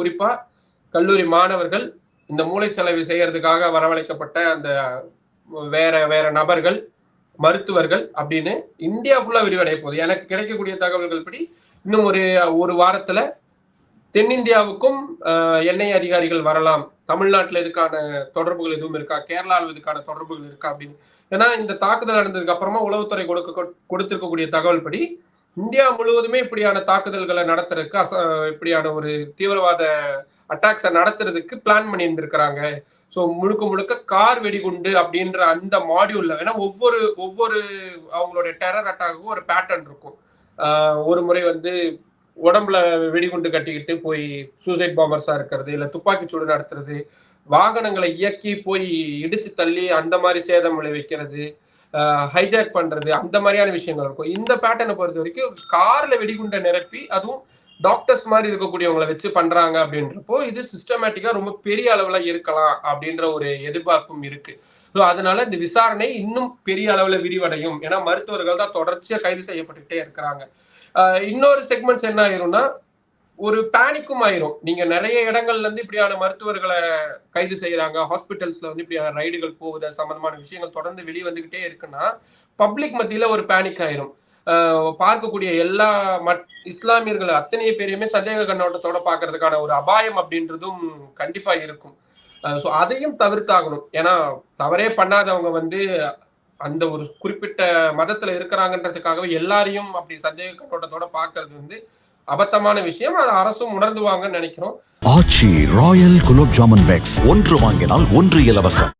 குறிப்பா கல்லூரி மாணவர்கள் இந்த மூளைச்சலவை செய்யறதுக்காக வரவழைக்கப்பட்ட அந்த வேற வேற நபர்கள் மருத்துவர்கள் அப்படின்னு இந்தியா ஃபுல்லா விரிவடைய போகுது. எனக்கு கிடைக்கக்கூடிய தகவல்கள் படி இன்னும் ஒரு ஒரு வாரத்துல தென்னிந்தியாவுக்கும் எண்ணெய் அதிகாரிகள் வரலாம். தமிழ்நாட்டில் இதுக்கான தொடர்புகள் எதுவும் இருக்கா? கேரளாவில் இதுக்கான தொடர்புகள் இருக்கா அப்படின்னு. ஏன்னா இந்த தாக்குதல் நடந்ததுக்கு அப்புறமா உளவுத்துறை கொடுக்க கொடுத்திருக்கக்கூடிய தகவல் படி இந்தியா முழுவதுமே இப்படியான தாக்குதல்களை நடத்துறதுக்கு அச இப்படியான ஒரு தீவிரவாத அட்டாக்ஸை நடத்துறதுக்கு பிளான் பண்ணி இருந்திருக்கிறாங்க ஸோ முழுக்க முழுக்க கார் வெடிகுண்டு அப்படின்ற அந்த மாடியூல்ல வேணா ஒவ்வொரு ஒவ்வொரு அவங்களுடைய டெரர் அட்டாக்கும் ஒரு பேட்டர்ன் இருக்கும். ஒரு முறை வந்து உடம்புல வெடிகுண்டு கட்டிக்கிட்டு போய் சூசைட் பாம்பர்ஸா இருக்கிறது இல்லை துப்பாக்கி சூடு நடத்துறது வாகனங்களை இயக்கி போய் இடிச்சு தள்ளி அந்த மாதிரி சேதம் விளைவிக்கிறது ஹைஜாக் பண்றது அந்த மாதிரியான விஷயங்கள் இருக்கும். இந்த பேட்டர்னை பொறுத்த வரைக்கும் கார்ல வெடிகுண்டை நிரப்பி அதுவும் டாக்டர்ஸ் மாதிரி இருக்கக்கூடியவங்களை வச்சு பண்றாங்க அப்படின்றப்போ இது சிஸ்டமேட்டிக்கா ரொம்ப பெரிய அளவுல இருக்கலாம் அப்படின்ற ஒரு எதிர்பார்ப்பும் இருக்கு. ஸோ அதனால இந்த விசாரணை இன்னும் பெரிய அளவுல விரிவடையும். ஏன்னா மருத்துவர்கள் தான் தொடர்ச்சியா கைது செய்யப்பட்டுக்கிட்டே இருக்கிறாங்க. ஆஹ் இன்னொரு செக்மெண்ட்ஸ் என்ன ஆயிரும்னா ஒரு பேனிக்கும் ஆயிரும். நீங்க நிறைய இடங்கள்ல இருந்து இப்படியான மருத்துவர்களை கைது செய்யறாங்க. ஹாஸ்பிட்டல்ஸ்ல வந்து இப்படியான ரைடுகள் போகுது. சம்பந்தமான விஷயங்கள் தொடர்ந்து வெளியே வந்துகிட்டே இருக்குன்னா பப்ளிக் மத்தியில ஒரு பேனிக் ஆயிரும். பார்க்கக்கூடிய எல்லா மட் இஸ்லாமியர்கள் அத்தனை பேரையுமே சந்தேக கண்ணோட்டத்தோட பார்க்கறதுக்கான ஒரு அபாயம் அப்படின்றதும் கண்டிப்பா இருக்கும். ஸோ அதையும் தவிர்த்தாகணும். ஏன்னா தவறே பண்ணாதவங்க வந்து அந்த ஒரு குறிப்பிட்ட மதத்துல இருக்கிறாங்கன்றதுக்காகவே எல்லாரையும் அப்படி சந்தேக கண்ணோட்டத்தோட பாக்குறது வந்து அபத்தமான விஷயம். அது அரசும் உணர்ந்துவாங்கன்னு நினைக்கிறோம். Aachi royal gulab jamun packs. ஒன்று வாங்கினால் ஒன்று இலவசம்.